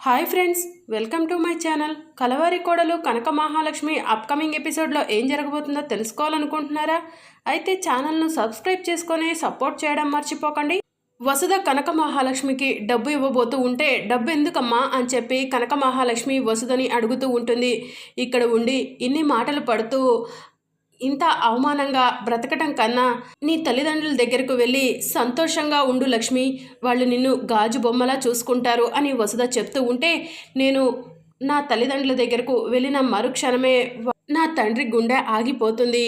Hi friends welcome to my channel. Kalavari Kodalu Kanaka Mahalakshmi upcoming ఎపిసోడ్లో ఏం జరగబోతుందో తెలుసుకోవాలనుకుంటున్నారా? అయితే ఛానల్ను సబ్స్క్రైబ్ చేసుకొని సపోర్ట్ చేయడం మర్చిపోకండి. వసుధ కనక మహాలక్ష్మికి డబ్బు ఇవ్వబోతూ ఉంటే డబ్బు ఎందుకమ్మా? అని చెప్పి కనక మహాలక్ష్మి వసుధని అడుగుతూ ఉంటుంది. ఇక్కడ ఉండి ఇన్ని మాటలు పడుతూ ఇంత అవమానంగా బ్రతకటం కన్నా నీ తల్లిదండ్రుల దగ్గరకు వెళ్ళి సంతోషంగా ఉండు లక్ష్మి. వాళ్ళు నిన్ను గాజు బొమ్మలా చూసుకుంటారు అని వసుధ చెప్తూ ఉంటే నేను నా తల్లిదండ్రుల దగ్గరకు వెళ్ళిన మరుక్షణమే నా తండ్రి గుండె ఆగిపోతుంది.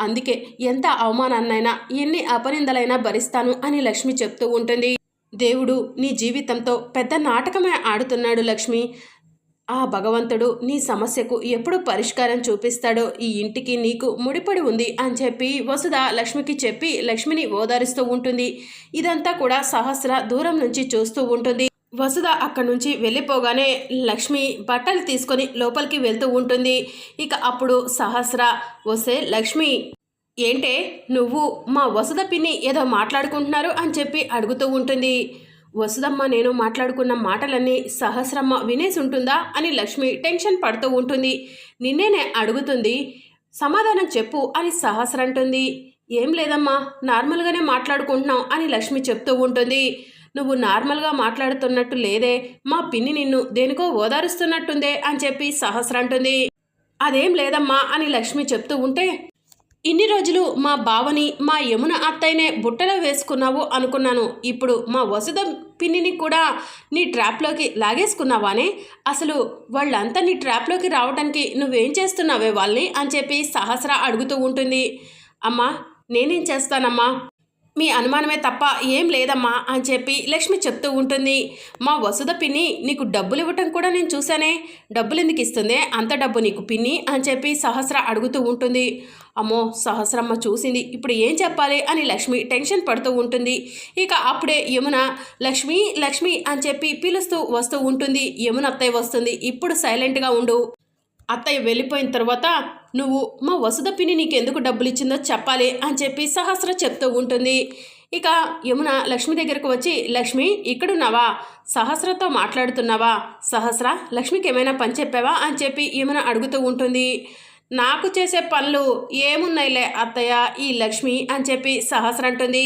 అందుకే ఎంత అవమానాన్నైనా ఎన్ని అపనిందలైనా భరిస్తాను అని లక్ష్మి చెప్తూ ఉంటుంది. దేవుడు నీ జీవితంతో పెద్ద నాటకమే ఆడుతున్నాడు లక్ష్మి. ఆ భగవంతుడు నీ సమస్యకు ఎప్పుడు పరిష్కారం చూపిస్తాడో ఈ ఇంటికి నీకు ముడిపడి ఉంది అని చెప్పి వసుధ లక్ష్మికి చెప్పి లక్ష్మిని ఓదారుస్తూ ఉంటుంది. ఇదంతా కూడా సహస్ర దూరం నుంచి చూస్తూ ఉంటుంది. వసుధ అక్కడి నుంచి వెళ్ళిపోగానే లక్ష్మి బట్టలు తీసుకొని లోపలికి వెళ్తూ ఉంటుంది. ఇక అప్పుడు సహస్ర వస్తే లక్ష్మి ఏంటే నువ్వు మా వసుధ పిన్ని ఏదో మాట్లాడుకుంటున్నారు అని చెప్పి అడుగుతూ ఉంటుంది. వసుదమ్మ నేను మాట్లాడుకున్న మాటలన్నీ సహస్రమ్మ వినేసి ఉంటుందా అని లక్ష్మి టెన్షన్ పడుతూ ఉంటుంది. నిన్నేనే అడుగుతుంది సమాధానం చెప్పు అని సహస్ర అంటుంది ఏం లేదమ్మా నార్మల్గానే మాట్లాడుకుంటున్నాం అని లక్ష్మి చెప్తూ ఉంటుంది. నువ్వు నార్మల్గా మాట్లాడుతున్నట్టు లేదే మా పిన్ని నిన్ను దేనికో ఓదారుస్తున్నట్టుందే అని చెప్పి సహస్ర అంటుంది అదేం లేదమ్మా అని లక్ష్మి చెప్తూ ఉంటే ఇన్ని రోజులు మా బావని మా యమున అత్తయ్యనే బుట్టలో వేసుకున్నావు అనుకున్నాను. ఇప్పుడు మా వసుధ పిన్నిని కూడా నీ ట్రాప్లోకి లాగేసుకున్నావానే? అసలు వాళ్ళంతా నీ ట్రాప్లోకి రావడానికి నువ్వేం చేస్తున్నావే వాళ్ళని? అని చెప్పి సహస్ర అడుగుతూ ఉంటుంది. అమ్మా నేనేం చేస్తానమ్మా? మీ అనుమానమే తప్ప ఏం లేదమ్మా అని చెప్పి లక్ష్మి చెప్తూ ఉంటుంది. మా వసుధ పిన్ని నీకు డబ్బులు ఇవ్వటం కూడా నేను చూశానే. డబ్బులు ఎందుకు ఇస్తుంది? అంత డబ్బు నీకు పిన్ని అని చెప్పి సహస్ర అడుగుతూ ఉంటుంది. అమ్మో సహస్రమ్మ చూసింది. ఇప్పుడు ఏం చెప్పాలి అని లక్ష్మి టెన్షన్ పడుతూ ఉంటుంది. ఇక అప్పుడే యమున లక్ష్మి లక్ష్మి అని చెప్పి పిలుస్తూ వస్తూ ఉంటుంది. యమున అత్తయ్య వస్తుంది. ఇప్పుడు సైలెంట్గా ఉండు. అత్తయ్య వెళ్ళిపోయిన తర్వాత నువ్వు మా వసుధ పిన్ని నీకెందుకు డబ్బులు ఇచ్చిందో చెప్పాలి అని చెప్పి సహస్ర చెప్తూ ఉంటుంది. ఇక యమున లక్ష్మి దగ్గరకు వచ్చి లక్ష్మి ఇక్కడున్నావా? సహస్రతో మాట్లాడుతున్నావా? సహస్ర లక్ష్మికి ఏమైనా పని చెప్పావా? అని చెప్పి యమున అడుగుతూ ఉంటుంది. నాకు చేసే పనులు ఏమున్నాయిలే అత్తయ్య ఈ లక్ష్మి అని చెప్పి సహస్ర అంటుంది.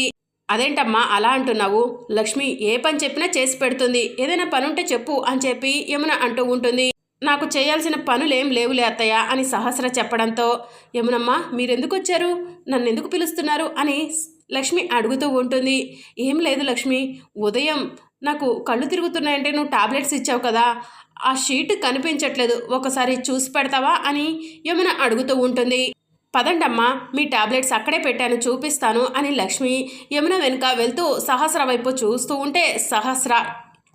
అదేంటమ్మా అలా అంటున్నావు? లక్ష్మి ఏ పని చెప్పినా చేసి పెడుతుంది. ఏదైనా పని ఉంటే చెప్పు అని చెప్పి యమున అంటూ ఉంటుంది. నాకు చేయాల్సిన పనులేం లేవులే అత్తయ్య అని సహస్ర చెప్పడంతో యమునమ్మా మీరెందుకు వచ్చారు నన్ను ఎందుకు పిలుస్తున్నారు? అని లక్ష్మి అడుగుతూ ఉంటుంది. ఏం లేదు లక్ష్మి ఉదయం నాకు కళ్ళు తిరుగుతున్నాయంటే నువ్వు టాబ్లెట్స్ ఇచ్చావు కదా ఆ షీట్ కనిపించట్లేదు. ఒకసారి చూసి పెడతావా? అని యమున అడుగుతూ ఉంటుంది. పదండమ్మా మీ టాబ్లెట్స్ అక్కడే పెట్టాను చూపిస్తాను అని లక్ష్మి యమున వెనుక వెళ్తూ సహస్ర వైపు చూస్తూ ఉంటే సహస్ర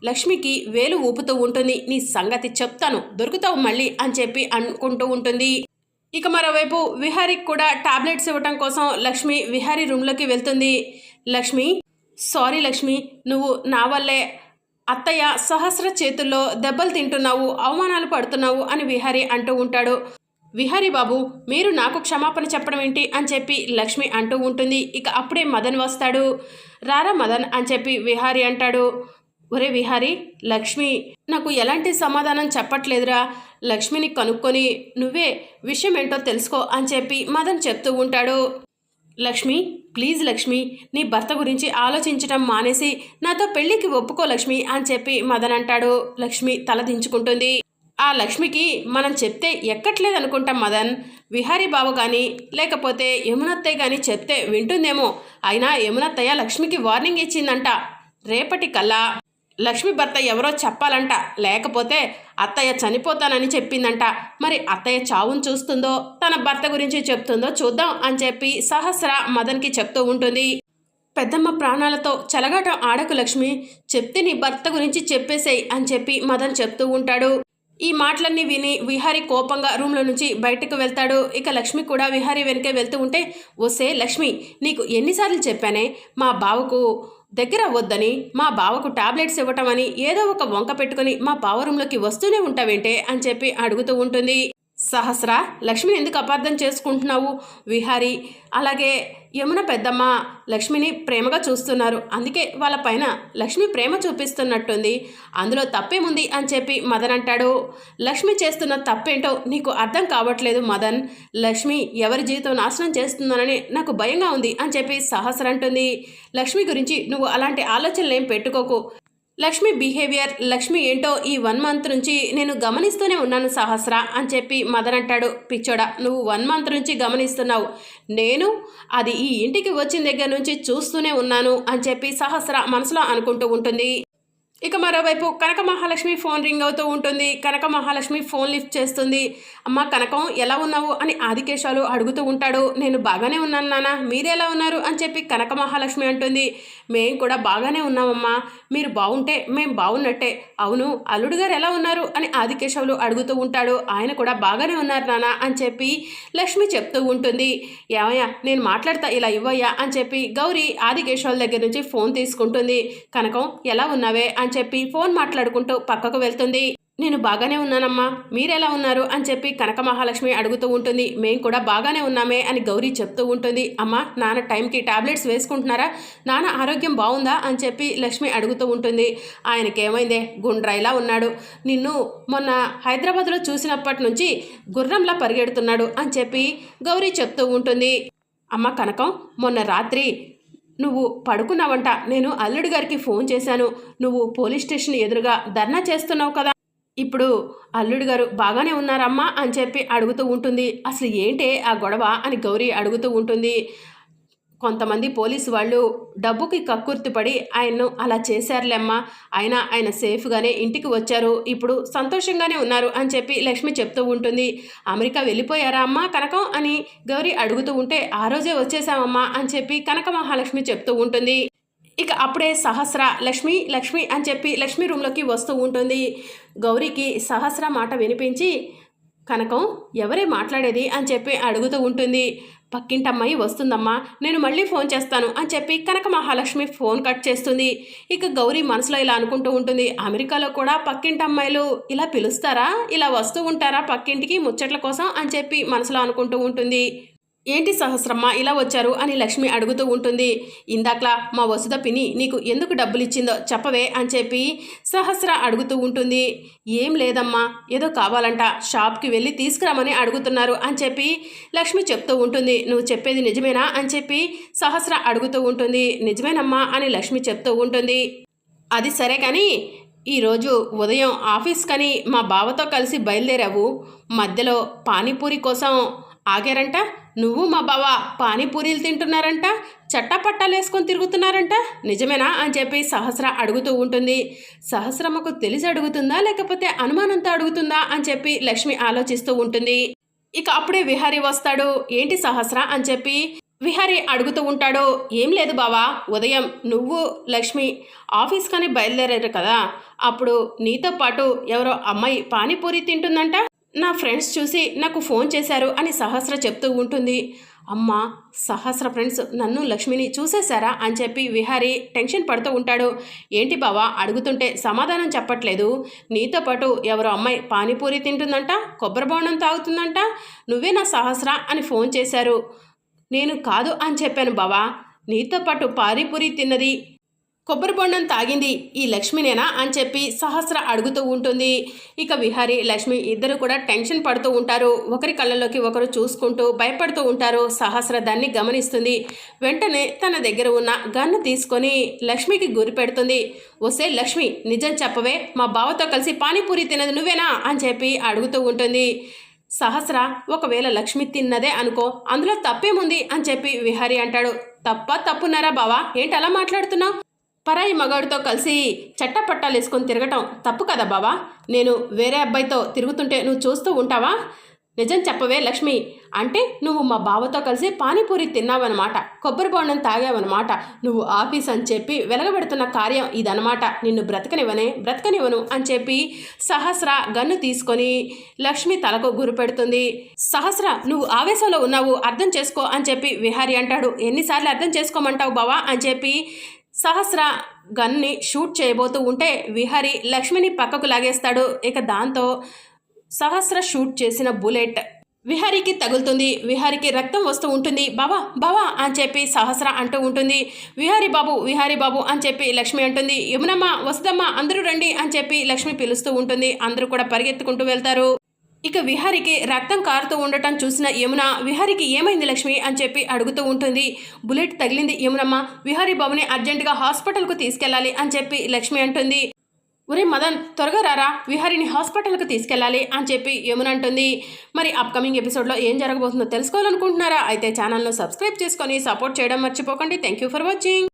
లక్ష్మికి వేలు ఊపుతూ ఉంటుంది. నీ సంగతి చెప్తాను. దొరుకుతావు మళ్ళీ అని చెప్పి అనుకుంటూ ఉంటుంది. ఇక మరోవైపు విహారీకి కూడా టాబ్లెట్స్ ఇవ్వటం కోసం లక్ష్మి విహారీ రూమ్లోకి వెళ్తుంది. లక్ష్మి సారీ లక్ష్మి నువ్వు నా వల్లే అత్తయ్య సహస్ర చేతుల్లో దెబ్బలు తింటున్నావు అవమానాలు పడుతున్నావు అని విహారీ అంటూ ఉంటాడు. విహారీ బాబు మీరు నాకు క్షమాపణ చెప్పడం ఏంటి? అని చెప్పి లక్ష్మి అంటూ ఉంటుంది. ఇక అప్పుడే మదన్ వస్తాడు. రారా మదన్ అని చెప్పి విహారీ అంటాడు. ఒరే విహారి లక్ష్మి నాకు ఎలాంటి సమాధానం చెప్పట్లేదురా. లక్ష్మిని కనుక్కొని నువ్వే విషయం ఏంటో తెలుసుకో అని చెప్పి మదన్ చెప్తూ ఉంటాడు. లక్ష్మి ప్లీజ్ లక్ష్మి నీ భర్త గురించి ఆలోచించడం మానేసి నాతో పెళ్ళికి ఒప్పుకో లక్ష్మి అని చెప్పి మదన్ అంటాడు. లక్ష్మి తలదించుకుంటుంది ఆ లక్ష్మికి మనం చెప్తే ఎక్కట్లేదు అనుకుంటాం మదన్. విహారీ బాబు కానీ లేకపోతే యమునత్తయ్య కానీ చెప్తే వింటుందేమో. అయినా యమునత్తయ్య లక్ష్మికి వార్నింగ్ ఇచ్చిందంట. రేపటి కల్లా లక్ష్మి భర్త ఎవరో చెప్పాలంట. లేకపోతే అత్తయ్య చనిపోతానని చెప్పిందంట. మరి అత్తయ్య చావును చూస్తుందో తన భర్త గురించి చెప్తుందో చూద్దాం అని చెప్పి సహస్ర మదన్కి చెప్తూ ఉంటుంది. పెద్దమ్మ ప్రాణాలతో చెలగాటం ఆడకు లక్ష్మి. చెప్తే నీ భర్త గురించి చెప్పేసేయ్ అని చెప్పి మదన్ చెప్తూ ఉంటాడు. ఈ మాటలన్నీ విని విహారి కోపంగా రూమ్లో నుంచి బయటకు వెళ్తాడు. ఇక లక్ష్మి కూడా విహారి వెనకే వెళ్తూ ఉంటే ఓసే లక్ష్మి నీకు ఎన్నిసార్లు చెప్పానే? మా బావకు దగ్గర వద్దని మా బావకు టాబ్లెట్స్ ఇవ్వటమని ఏదో ఒక వంక పెట్టుకుని మా బావ రూమ్లోకి వస్తూనే ఉంటావేంటే అని చెప్పి అడుగుతూ ఉంటుంది. సహస్ర లక్ష్మిని ఎందుకు అపార్థం చేసుకుంటున్నావు విహారి? అలాగే యమున పెద్దమ్మ లక్ష్మిని ప్రేమగా చూస్తున్నారు. అందుకే వాళ్ళ పైన లక్ష్మి ప్రేమ చూపిస్తున్నట్టుంది. అందులో తప్పేముంది అని చెప్పి మదన్ అంటాడు. లక్ష్మి చేస్తున్న తప్పేంటో నీకు అర్థం కావట్లేదు మదన్. లక్ష్మి ఎవరి జీవితం నాశనం చేస్తుందనని నాకు భయంగా ఉంది అని చెప్పి సహస్ర అంటుంది. లక్ష్మి గురించి నువ్వు అలాంటి ఆలోచనలు ఏం పెట్టుకోకు. లక్ష్మి బిహేవియర్ లక్ష్మి ఏంటో ఈ వన్ మంత్ నుంచి నేను గమనిస్తూనే ఉన్నాను సహస్ర అని చెప్పి మదన్ అంటాడు. పిచ్చోడా నువ్వు వన్ మంత్ నుంచి గమనిస్తున్నావు. నేను అది ఈ ఇంటికి వచ్చిన దగ్గర నుంచి చూస్తూనే ఉన్నాను అని చెప్పి సహస్ర మనసులో అనుకుంటూ ఉంటుంది. ఇక మరోవైపు కనక మహాలక్ష్మి ఫోన్ రింగ్ అవుతూ ఉంటుంది. కనక మహాలక్ష్మి ఫోన్ లిఫ్ట్ చేస్తుంది. అమ్మ కనకం ఎలా ఉన్నావు? అని ఆదికేశాలు అడుగుతూ ఉంటాడు. నేను బాగానే ఉన్నాను నాన్న. మీరెలా ఎలా ఉన్నారు? అని చెప్పి కనక మహాలక్ష్మి అంటుంది. మేము కూడా బాగానే ఉన్నామమ్మా. మీరు బాగుంటే మేము బాగున్నట్టే అవును అల్లుడు గారు ఎలా ఉన్నారు? అని ఆదికేశవులు అడుగుతూ ఉంటాడు. ఆయన కూడా బాగానే ఉన్నారు నాన్న అని చెప్పి లక్ష్మి చెప్తూ ఉంటుంది. ఏమయ్యా నేను మాట్లాడతా ఇలా ఇవ్వయ్యా అని చెప్పి గౌరీ ఆదికేశవుల దగ్గర నుంచి ఫోన్ తీసుకుంటుంది. కనకం ఎలా ఉన్నావే? అని చెప్పి ఫోన్ మాట్లాడుకుంటూ పక్కకు వెళ్తుంది. నేను బాగానే ఉన్నానమ్మా. మీరెలా ఉన్నారు? అని చెప్పి కనక మహాలక్ష్మి అడుగుతూ ఉంటుంది. మేం కూడా బాగానే ఉన్నామే అని గౌరీ చెప్తూ ఉంటుంది. అమ్మ నాన్న టైంకి టాబ్లెట్స్ వేసుకుంటున్నారా? నాన్న ఆరోగ్యం బాగుందా? అని చెప్పి లక్ష్మి అడుగుతూ ఉంటుంది. ఆయనకేమైందే? గుండ్రైలా ఉన్నాడు. నిన్ను మొన్న హైదరాబాద్లో చూసినప్పటి నుంచి గుర్రంలా పరిగెడుతున్నాడు అని చెప్పి గౌరీ చెప్తూ ఉంటుంది. అమ్మ కనకం మొన్న రాత్రి నువ్వు పడుకున్నావంట. నేను అల్లుడి గారికి ఫోన్ చేశాను. నువ్వు పోలీస్ స్టేషన్ ఎదురుగా ధర్నా చేస్తున్నావు కదా. ఇప్పుడు అల్లుడు గారు బాగానే ఉన్నారమ్మా అని చెప్పి అడుగుతూ ఉంటుంది. అసలు ఏంటే ఆ గొడవ అని గౌరీ అడుగుతూ ఉంటుంది. కొంతమంది పోలీసు వాళ్ళు డబ్బుకి కక్కుర్తిపడి ఆయన్ను అలా చేశారులేమ్మా. అయినా ఆయన సేఫ్గానే ఇంటికి వచ్చారు. ఇప్పుడు సంతోషంగానే ఉన్నారు అని చెప్పి లక్ష్మి చెప్తూ ఉంటుంది. అమెరికా వెళ్ళిపోయారా అమ్మా కనకం అని గౌరీ అడుగుతూ ఉంటే ఆ రోజే వచ్చేసామమ్మా అని చెప్పి కనక మహాలక్ష్మి చెప్తూ ఉంటుంది. ఇక అప్పుడే సహస్ర లక్ష్మి లక్ష్మి అని చెప్పి లక్ష్మి రూమ్లోకి వస్తూ ఉంటుంది. గౌరీకి సహస్ర మాట వినిపించి కనకం ఎవరే మాట్లాడేది? అని చెప్పి అడుగుతూ ఉంటుంది. పక్కింటమ్మాయి వస్తుందమ్మా నేను మళ్ళీ ఫోన్ చేస్తాను అని చెప్పి కనక మహాలక్ష్మి ఫోన్ కట్ చేస్తుంది. ఇక గౌరీ మనసులో ఇలా అనుకుంటూ ఉంటుంది అమెరికాలో కూడా పక్కింటి అమ్మాయిలు ఇలా పిలుస్తారా? ఇలా వస్తూ ఉంటారా పక్కింటికి ముచ్చట్ల కోసం అని చెప్పి మనసులో అనుకుంటూ ఉంటుంది. ఏంటి సహస్రమ్మ ఇలా వచ్చారు అని లక్ష్మి అడుగుతూ ఉంటుంది. ఇందాకలా మా వసుద పిని నీకు ఎందుకు డబ్బులు ఇచ్చిందో చెప్పవే అని చెప్పి సహస్ర అడుగుతూ ఉంటుంది. ఏం లేదమ్మా ఏదో కావాలంట షాప్కి వెళ్ళి తీసుకురామని అడుగుతున్నారు అని చెప్పి లక్ష్మి చెప్తూ ఉంటుంది. నువ్వు చెప్పేది నిజమేనా అని చెప్పి సహస్ర అడుగుతూ ఉంటుంది. నిజమేనమ్మా అని లక్ష్మి చెప్తూ ఉంటుంది. అది సరే కానీ ఈరోజు ఉదయం ఆఫీస్ కని మా బావతో కలిసి బయలుదేరావు. మధ్యలో పానీపూరి కోసం ఆగారంట? నువ్వు మా బావ పానీపూరీలు తింటున్నారంట చట్టపట్టాలు వేసుకొని తిరుగుతున్నారంట? నిజమేనా అని చెప్పి సహస్ర అడుగుతూ ఉంటుంది. సహస్రమ్మకు తెలిసి అడుగుతుందా లేకపోతే అనుమానంతో అడుగుతుందా అని చెప్పి లక్ష్మి ఆలోచిస్తూ ఉంటుంది. ఇక అప్పుడే విహారీ వస్తాడు. ఏంటి సహస్ర అని చెప్పి విహారీ అడుగుతూ ఉంటాడు. ఏం లేదు బావా ఉదయం నువ్వు లక్ష్మి ఆఫీస్ కానీ బయలుదేరారు కదా. అప్పుడు నీతో పాటు ఎవరో అమ్మాయి పానీపూరి తింటుందంట? నా ఫ్రెండ్స్ చూసి నాకు ఫోన్ చేశారు అని సహస్ర చెప్తూ ఉంటుంది. అమ్మ సహస్ర ఫ్రెండ్స్ నన్ను లక్ష్మిని చూసేశారా అని చెప్పి విహారి టెన్షన్ పడుతూ ఉంటాడు. ఏంటి బావా అడుగుతుంటే సమాధానం చెప్పట్లేదు. నీతో పాటు ఎవరో అమ్మాయి పానీపూరి తింటుందంట కొబ్బరి బోండం తాగుతుందంట నువ్వే నా సహస్ర అని ఫోన్ చేశారు. నేను కాదు అని చెప్పాను బావా. నీతో పాటు పానీపూరి తిన్నది కొబ్బరి బొండం తాగింది ఈ లక్ష్మినేనా అని చెప్పి సహస్ర అడుగుతూ ఉంటుంది. ఇక విహారి లక్ష్మి ఇద్దరు కూడా టెన్షన్ పడుతూ ఉంటారు. ఒకరి కళ్ళలోకి ఒకరు చూసుకుంటూ భయపడుతూ ఉంటారు. సహస్ర దాన్ని గమనిస్తుంది. వెంటనే తన దగ్గర ఉన్న గన్ను తీసుకొని లక్ష్మికి గురి పెడుతుంది. వస్తే లక్ష్మి నిజం చెప్పవే మా బావతో కలిసి పానీపూరి తినది నువ్వేనా అని చెప్పి అడుగుతూ ఉంటుంది. సహస్ర ఒకవేళ లక్ష్మి తిన్నదే అనుకో అందులో తప్పేముంది అని చెప్పి విహారి అంటాడు. తప్ప తప్పున్నారా బావా? ఏంటి అలా మాట్లాడుతున్నావు? పరాయి మగాడితో కలిసి చట్టపట్టాలు వేసుకొని తిరగటం తప్పు కదా బావా? నేను వేరే అబ్బాయితో తిరుగుతుంటే నువ్వు చూస్తూ ఉంటావా? నిజం చెప్పవే లక్ష్మి. అంటే నువ్వు మా బావతో కలిసి పానీపూరి తిన్నావన్నమాట కొబ్బరి బోండం తాగావన్నమాట. నువ్వు ఆఫీస్ అని చెప్పి వెలగబెడుతున్న కార్యం ఇదనమాట నిన్ను బ్రతకనివ్వనే బ్రతకనివ్వను అని చెప్పి సహస్ర గన్ను తీసుకొని లక్ష్మి తలకు గురి పెడుతుంది. సహస్ర నువ్వు ఆవేశంలో ఉన్నావు అర్థం చేసుకో అని చెప్పి విహారి అంటాడు. ఎన్నిసార్లు అర్థం చేసుకోమంటావు బావా అని చెప్పి సహస్ర గన్ని షూట్ చేయబోతూ ఉంటే విహరి లక్ష్మిని పక్కకు లాగేస్తాడు. ఇక దాంతో సహస్ర షూట్ చేసిన బుల్లెట్ విహారికి తగులుతుంది. విహారికి రక్తం వస్తూ ఉంటుంది. బావా బావా అని చెప్పి సహస్ర అంటూ ఉంటుంది. విహారి బాబు విహారి బాబు అని చెప్పి లక్ష్మి అంటుంది. యమునమ్మ వస్తుందమ్మా అందరూ రండి అని చెప్పి లక్ష్మి పిలుస్తూ ఉంటుంది. అందరూ కూడా పరిగెత్తుకుంటూ వెళ్తారు. ఇక విహారికి రక్తం కారుతూ ఉండటం చూసిన యమున విహారికి ఏమైంది లక్ష్మి? అని చెప్పి అడుగుతూ ఉంటుంది. బుల్లెట్ తగిలింది యమునమ్మ. విహారీ బాబుని అర్జెంటుగా హాస్పిటల్కు తీసుకెళ్ళాలి అని చెప్పి లక్ష్మి అంటుంది. ఒరే మదన్ త్వరగా రారా. విహారిని హాస్పిటల్కి తీసుకెళ్ళాలి అని చెప్పి యమున అంటుంది. మరి అప్కమింగ్ ఎపిసోడ్లో ఏం జరగబోతుందో తెలుసుకోవాలనుకుంటున్నారా? అయితే ఛానల్ను సబ్స్క్రైబ్ చేసుకొని సపోర్ట్ చేయడం మర్చిపోకండి. Thank you for watching.